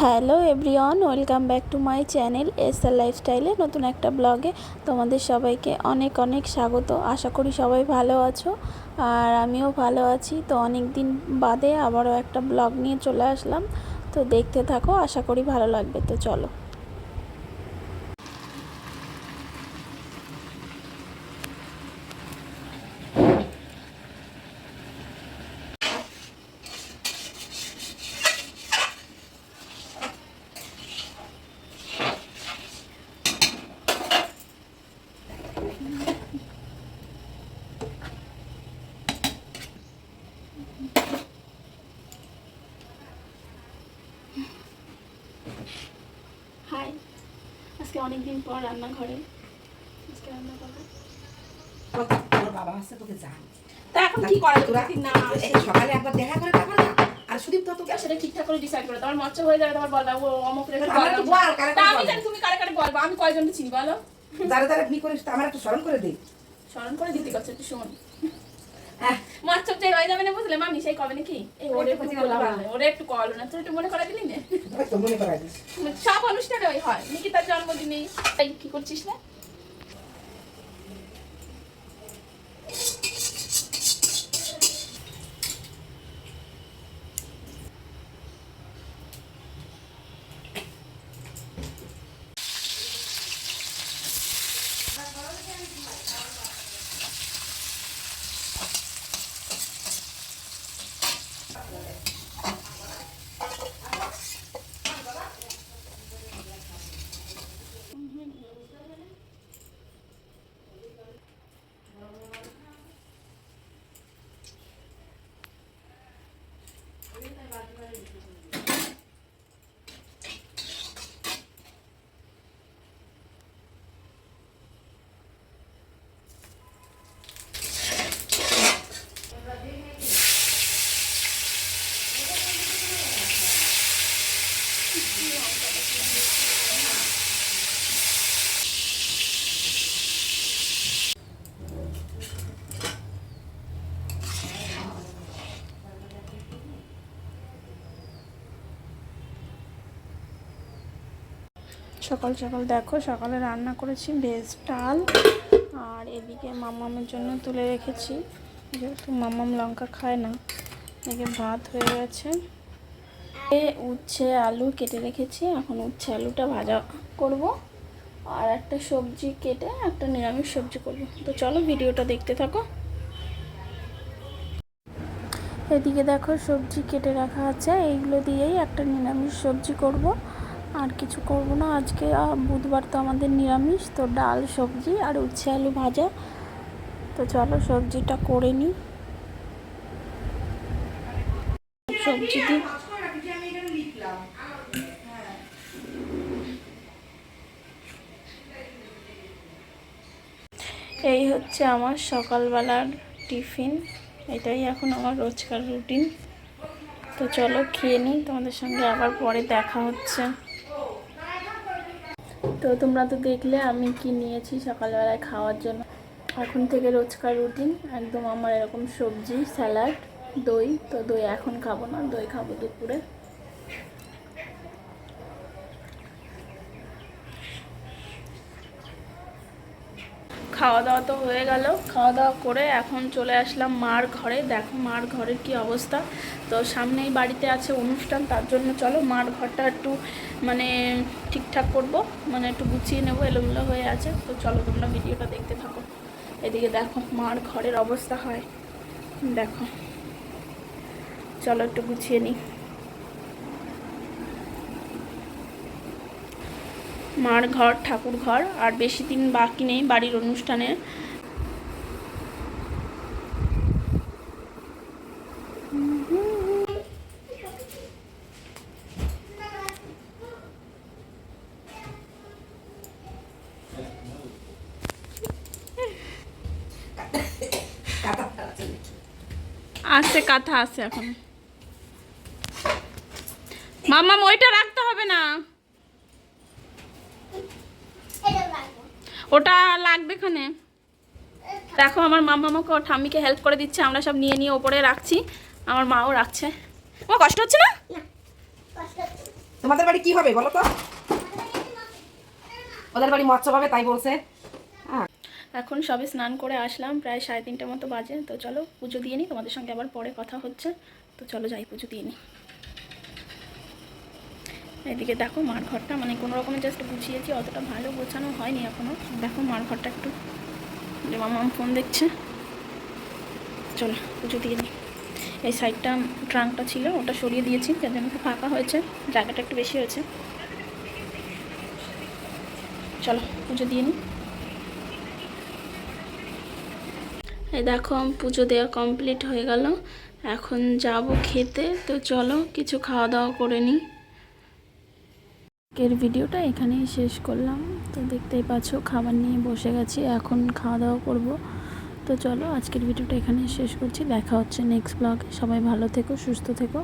Hello everyone, welcome back to my channel S R লাইফস্টাইলে। নতুন একটা ব্লগে তোমাদের সবাইকে অনেক অনেক স্বাগত। আশা করি সবাই ভালো আছো আর আমিও ভালো আছি। তো অনেক দিন বাদে আবারও একটা ব্লগ নিয়ে চলে আসলাম। তো দেখতে থাকো, আশা করি ভালো লাগবে। তো চলো। হাই। আজকে অনেক দিন পর রান্নাঘরে। আজকে রান্না করব। তোর বাবা আসছে তোকে জান। তা এখন কি করা তোরা না সকালে একবার দেখা করে তারপর না? আর সুদীপ তো তোকে সেটা ঠিকঠাক করে ডিসাইড করে তোমার মচ্ছ হয়ে যাবে তোমার বলবা ও অমুক কারে আমি। জানি তুমি কারে কারে বলব আমি কয়জন চিনি বলো? যারা যারা কি করিস আমার একটু স্মরণ করে দে। স্মরণ করে দিতে করছে একটু শোন। হ্যাঁ। মচ্ছ যে হয়ে যাবে না বুঝলে? মামি সেই কবে নাকি? ওরে একটু ওরে একটু কল না তুই একটু মনে করা দিলি না। সব অনুষ্ঠানে ওই হয়। নিকিতার জন্মদিনে তাই কি করছিস না? সকাল সকাল দেখো, সকালে রান্না করেছি ভেজ ডাল আর এদিকে মামামের জন্য তুলে রেখেছি। যেহেতু মামাম লঙ্কা খায় না, এদিকে ভাত হয়ে গেছে। উচ্ছে আলু কেটে রেখেছি। এখন উচ্ছে আলুটা ভাজা করব। আর একটা সবজি কেটে একটা নিরামিষ সবজি করব। তো চলো ভিডিওটা দেখতে থাকো। এদিকে দেখো সবজি কেটে রাখা আছে। এইগুলো দিয়েই একটা নিরামিষ সবজি করব। আর কিছু করব না। আজকে বুধবার তো আমাদের নিরামিষ। তো ডাল, সবজি আর উচ্ছে আলু ভাজা। তো চলো সবজিটা করে নিই। সবজি দিই। এই হচ্ছে আমার সকালবেলার টিফিন। এটাই এখন আমার রোজকার রুটিন। তো চলো খেয়ে নিই, তোমাদের সঙ্গে আবার পরে দেখা হচ্ছে। তো তোমরা তো দেখলে আমি কি নিয়েছি সকালবেলায় খাওয়ার জন্য। এখন থেকে রোজকার রুটিন, একদম আমার এরকম সবজি, স্যালাড, দই। তো দই এখন খাব না, দই খাব দুপুরে। খাওয়া দাওয়া তো হয়ে গেল। খাওয়া দাওয়া করে এখন চলে আসলাম মার ঘরে। দেখো মার ঘরের কি অবস্থা। তো সামনেই বাড়িতে আছে অনুষ্ঠান, তার জন্য চলো মার ঘরটা একটু মানে ঠিকঠাক করব। মানে একটু গুছিয়ে নেব, এলোমেলো হয়ে আছে। তো চলো তোমরা ভিডিওটা দেখতে থাকো। এদিকে দেখো মার ঘরের অবস্থা হয়। দেখো। চলো একটু গুছিয়ে নিই। মার ঘর, ঠাকুর ঘর, আর বেশি দিন বাকি নেই বাড়ির অনুষ্ঠানে। আছে, কাঁথা আসছে এখন। মামা ওইটা রাখতে হবে না। ওটা লাগবে এখানে। দেখো আমার মামা আমাকে ওর ঠাম্মিকে হেল্প করে দিচ্ছে আমরা সব নিয়ে নিয়ে ওপরে রাখছি। আমার মাও রাখছে। আমার কষ্ট হচ্ছে না। তোমাদের বাড়ি কি হবে বলো তো? ওদের বাড়ি মৎস্য হবে তাই বলছে। হ্যাঁ। এখন সবে স্নান করে আসলাম প্রায় সাড়ে তিনটে মতো বাজে। তো চলো পুজো দিয়ে নিই তোমাদের সঙ্গে আবার পরে কথা হচ্ছে। তো চলো যাই পুজো দিয়ে নিই। এদিকে দেখো মার ঘরটা মানে কোনো রকমের জাস্ট গুছিয়েছি, অতটা ভালো গোছানো হয়নি এখনও দেখো মার ঘরটা একটু। যে মামাম ফোন দেখছে। চলো, পুজো দিয়ে নিই এই সাইডটা ট্রাঙ্কটা ছিল, ওটা সরিয়ে দিয়েছি যার জন্য ফাঁকা হয়েছে, জায়গাটা একটু বেশি হয়েছে। চলো, পুজো দিয়ে নিই। এই দেখো, পুজো দেওয়া কমপ্লিট হয়ে গেল। এখন যাব খেতে, তো চলো, কিছু খাওয়া দাওয়া করে নিই। আজকের ভিডিওটা এখানেই শেষ করলাম। তো দেখতেই পাচ্ছ, খাবার নিয়ে বসে গেছি, এখন খাওয়া দাওয়া করব। তো চলো আজকের ভিডিওটা এখানেই শেষ করছি, দেখা হচ্ছে নেক্সট ব্লগে সবাই ভালো থেকো, সুস্থ থেকো।